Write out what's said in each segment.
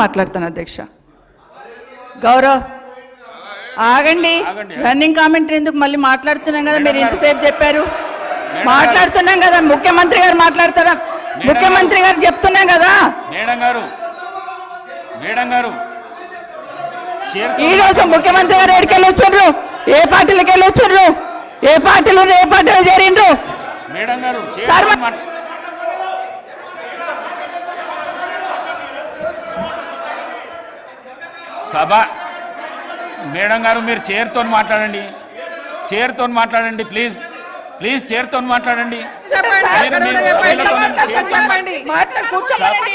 మాట్లాడతాను అధ్యక్ష. గౌరవ్ ఆగండి. రన్నింగ్ కామెంటరీ ఎందుకు మళ్ళీ మాట్లాడుతున్నాం కదా? మీరు ఇంతసేపు చెప్పారు. మాట్లాడుతున్నాం కదా? ముఖ్యమంత్రి గారు మాట్లాడతారా? ముఖ్యమంత్రి గారు. చెప్తున్నాం కదా? మేడం గారు. మేడం గారు. ఈ రోజు ముఖ్యమంత్రి గారు ఎక్కడికి వెళ్ళి వచ్చిండ్రు? ఏ పార్టీలకు వెళ్ళి వచ్చిండ్రు? ఏ పార్టీలు ఏ పార్టీలో చేరిండ్రు? మేడం గారు సార్, చేరుకొని మాట్- సభ. మేడం గారు మీరు చైర్తో మాట్లాడండి. చైర్తో మాట్లాడండి ప్లీజ్ ప్లీజ్ చైర్తో మాట్లాడండి.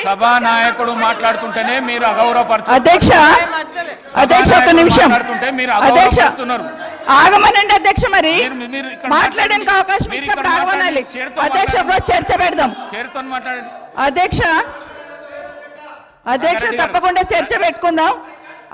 సభా నాయకుడు మాట్లాడుతుంటేనే మీరు అగౌరవపరచు అధ్యక్ష అధ్యక్ష ఒక నిమిషం. మాట్లాడుతుంటే మీరు అధ్యక్ష అగౌరవపరుస్తున్నారు. ఆగమనండి అధ్యక్ష మరి. మీరు- మీరు ఇక్కడ మాట్లాడడానికి అవకాశం ఇచ్చినప్పుడు ఆగమనాలి. అధ్యక్ష చర్చ పెడదాం. చైర్తో మాట్లాడండి. అధ్యక్ష అధ్యక్ష. తప్పకుండా చర్చ పెట్టుకుందాం.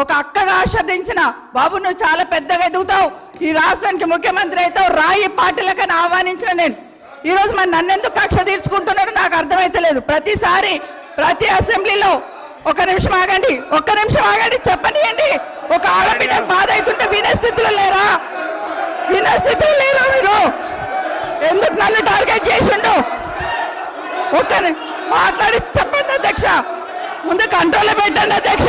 ఒక అక్కగా ఆశీర్దించిన బాబు నువ్వు చాలా పెద్దగా ఎదుగుతావు. ఈ రాష్ట్రానికి ముఖ్యమంత్రి అవుతావు. రాయి పార్టీలకని ఆహ్వానించిన నేను. ఈ రోజు మరి నన్నెందుకు కక్ష తీర్చుకుంటున్నాడో నాకు అర్థమైతలేదు ప్రతిసారి ప్రతి అసెంబ్లీలో ఒక నిమిషం ఆగండి. ఒక్క నిమిషం ఆగండి. చెప్పనియండి. ఒక ఆడబిడ్డ బాధ అవుతుంటే వినే స్థితిలో లేరా? వినే స్థితిలో లేరా మీరు? ఎందుకు నన్ను టార్గెట్ చేసిండు? ఒక్క మాట్లాడి చెప్పండి అధ్యక్ష. ముందు కంట్రోల్ పెట్టండి అధ్యక్ష.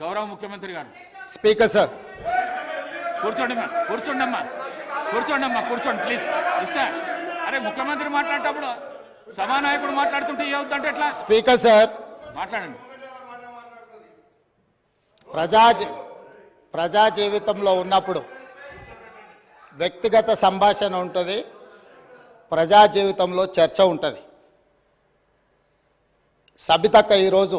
గౌరవ ముఖ్యమంత్రి గారు. స్పీకర్ సార్ కూర్చోండి కూర్చోండి అమ్మా. కూర్చోండి అమ్మా కూర్చోండి ప్లీజ్ ఇస్తా. అరే ముఖ్యమంత్రి మాట్లాడేటప్పుడు సభానాయకుడు మాట్లాడుతుంటే ఏవద్దంటే ఎట్లా? స్పీకర్ సార్ మాట్లాడండి. ప్రజా ప్రజా జీవితంలో ఉన్నప్పుడు వ్యక్తిగత సంభాషణ ఉంటుంది ప్రజా జీవితంలో చర్చ ఉంటుంది. సబితక్క ఈరోజు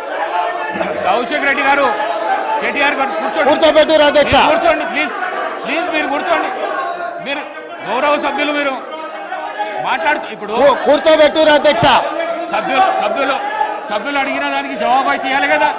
కౌశిక్ రెడ్డి గారు కేటీఆర్ గారు కూర్చోండి. కూర్చోబెట్టిరు అధ్యక్ష. కూర్చోండి ప్లీజ్ ప్లీజ్ మీరు కూర్చోండి. మీరు గౌరవ సభ్యులు మీరు. మాట్లాడుతూ ఇప్పుడు కూర్చోబెట్టిరు అధ్యక్ష. సభ్యులు సభ్యులు సభ్యులు అడిగిన దానికి జవాబు అయితే ఇవ్వాలి కదా.